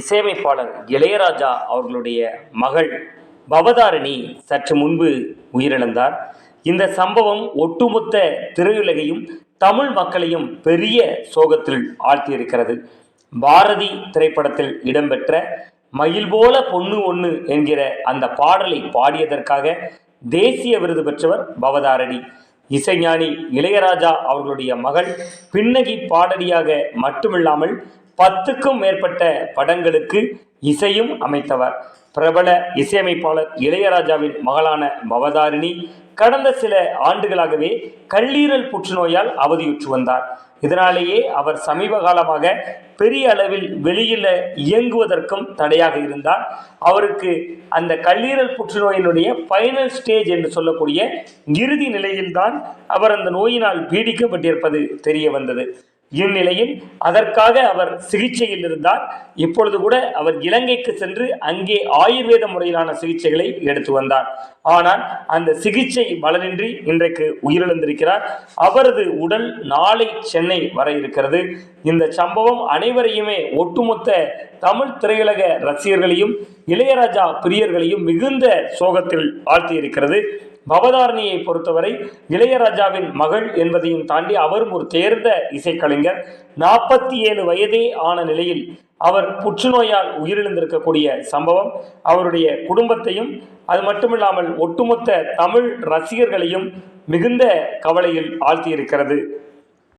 இசையமைப்பாளர் இளையராஜா அவர்களுடைய மகள் பவதாரணி சற்று முன்பு உயிரிழந்தார். இந்த சம்பவம் ஒட்டுமொத்த திரையுலகையும் தமிழ் மக்களையும் பெரிய சோகத்தில் ஆழ்த்தியிருக்கிறது. பாரதி திரைப்படத்தில் இடம்பெற்ற மயில் போல பொண்ணு ஒன்று என்கிற அந்த பாடலை பாடியதற்காக தேசிய விருது பெற்றவர் பவதாரணி. இசைஞானி இளையராஜா அவர்களுடைய மகள் பின்னகி பாடலியாக மட்டுமில்லாமல் பத்துக்கும் மேற்பட்ட படங்களுக்கு இசையும் அமைத்தவர். பிரபல இசையமைப்பாளர் இளையராஜாவின் மகளான பவதாரிணி கடந்த சில ஆண்டுகளாகவே கல்லீரல் புற்றுநோயால் அவதியுற்று வந்தார். இதனாலேயே அவர் சமீப காலமாக பெரிய அளவில் வெளியில் இயங்குவதற்கும் தடையாக இருந்தார். அவருக்கு அந்த கல்லீரல் புற்றுநோயினுடைய ஃபைனல் ஸ்டேஜ் என்று சொல்லக்கூடிய இறுதி நிலையில்தான் அவர் அந்த நோயினால் பீடிக்கப்பட்டிருப்பது தெரிய வந்தது. இந்நிலையில் அதற்காக அவர் சிகிச்சையில் இருந்தார். இப்பொழுது கூட அவர் இலங்கைக்கு சென்று அங்கே ஆயுர்வேத முறையிலான சிகிச்சைகளை எடுத்து வந்தார். ஆனால் அந்த சிகிச்சை பலனின்றி இன்றைக்கு உயிரிழந்திருக்கிறார். அவரது உடல் நாளை சென்னை வர இருக்கிறது. இந்த சம்பவம் அனைவரையுமே ஒட்டுமொத்த தமிழ் திரையுலக ரசிகர்களையும் இளையராஜா பிரியர்களையும் மிகுந்த சோகத்தில் ஆழ்த்தியிருக்கிறது பவதாரணியை பொறுத்தவரை இளையராஜாவின் மகள் என்பதையும் தாண்டி அவரும் ஒரு தேர்ந்த இசைக்கலைஞர். நாற்பத்தி ஏழு வயதே ஆன நிலையில் அவர் புற்றுநோயால் உயிரிழந்திருக்கக்கூடிய சம்பவம் அவருடைய குடும்பத்தையும் அது மட்டுமில்லாமல் ஒட்டுமொத்த தமிழ் ரசிகர்களையும் மிகுந்த கவலையில் ஆழ்த்தியிருக்கிறது.